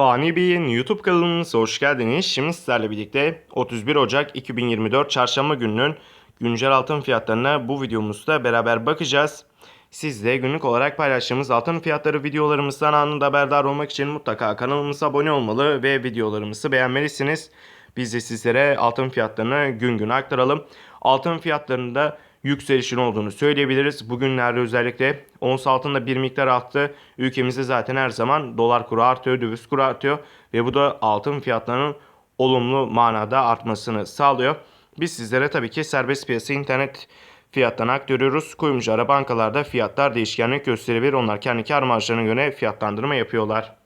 Fani Bey'in YouTube kanalımıza hoş geldiniz. Şimdi sizlerle birlikte 31 Ocak 2024 Çarşamba gününün güncel altın fiyatlarına bu videomuzda beraber bakacağız. Siz de günlük olarak paylaştığımız altın fiyatları videolarımızdan anında haberdar olmak için mutlaka kanalımıza abone olmalı ve videolarımızı beğenmelisiniz. Biz de sizlere altın fiyatlarını gün gün aktaralım. Altın fiyatlarında yükselişin olduğunu söyleyebiliriz. Bugünlerde özellikle ons altında bir miktar arttı. Ülkemizde zaten her zaman dolar kuru artıyor, döviz kuru artıyor ve bu da altın fiyatlarının olumlu manada artmasını sağlıyor. Biz sizlere tabii ki serbest piyasa internet fiyatlarını aktarıyoruz. Kuyumculara bankalarda fiyatlar değişkenlik gösterebilir. Onlar kendi kar marjlarına göre fiyatlandırma yapıyorlar.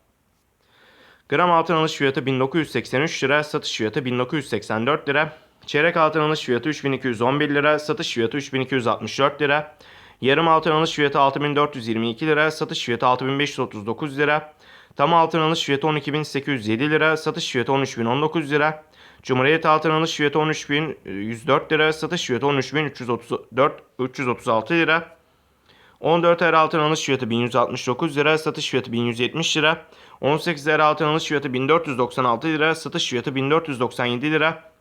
Gram altın alış fiyatı 1983 lira, satış fiyatı 1984 lira. Çeyrek altın alış fiyatı 3211 lira, satış fiyatı 3264 lira. Yarım altın alış fiyatı 6422 lira, satış fiyatı 6539 lira. Tam altın alış fiyatı 12807 lira, satış fiyatı 13019 lira. Cumhuriyet altın alış fiyatı 13104 lira, satış fiyatı 13334 336 lira. 14 er altın alış fiyatı 1169 lira, satış fiyatı 1170 lira. 18 er altın alış fiyatı 1496 lira, satış fiyatı 1497 lira.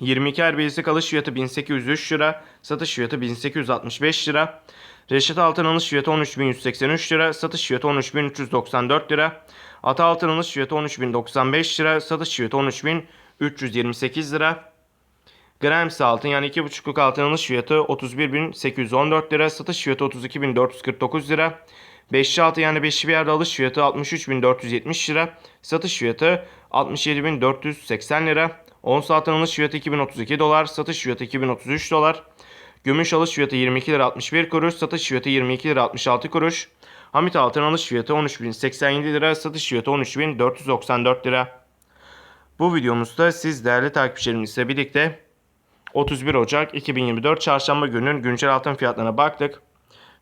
22 er bilezik alış fiyatı 1803 lira, satış fiyatı 1865 lira. Reşit altın alış fiyatı 13183 lira, satış fiyatı 13394 lira. Ata altın alış fiyatı 13095 lira, satış fiyatı 13328 lira. Grams altın yani 2,5'luk altın alış fiyatı 31.814 lira, satış fiyatı 32.449 lira. Beşli altın yani beşli bir yerde alış fiyatı 63.470 lira, satış fiyatı 67.480 lira. Ons altın alış fiyatı 2032 dolar, satış fiyatı 2033 dolar. Gümüş alış fiyatı 22 lira 61 kuruş, satış fiyatı 22 lira 66 kuruş. Hamit altın alış fiyatı 13.087 lira, satış fiyatı 13.494 lira. Bu videomuzda siz değerli takipçilerimizle birlikte 31 Ocak 2024 Çarşamba gününün güncel altın fiyatlarına baktık.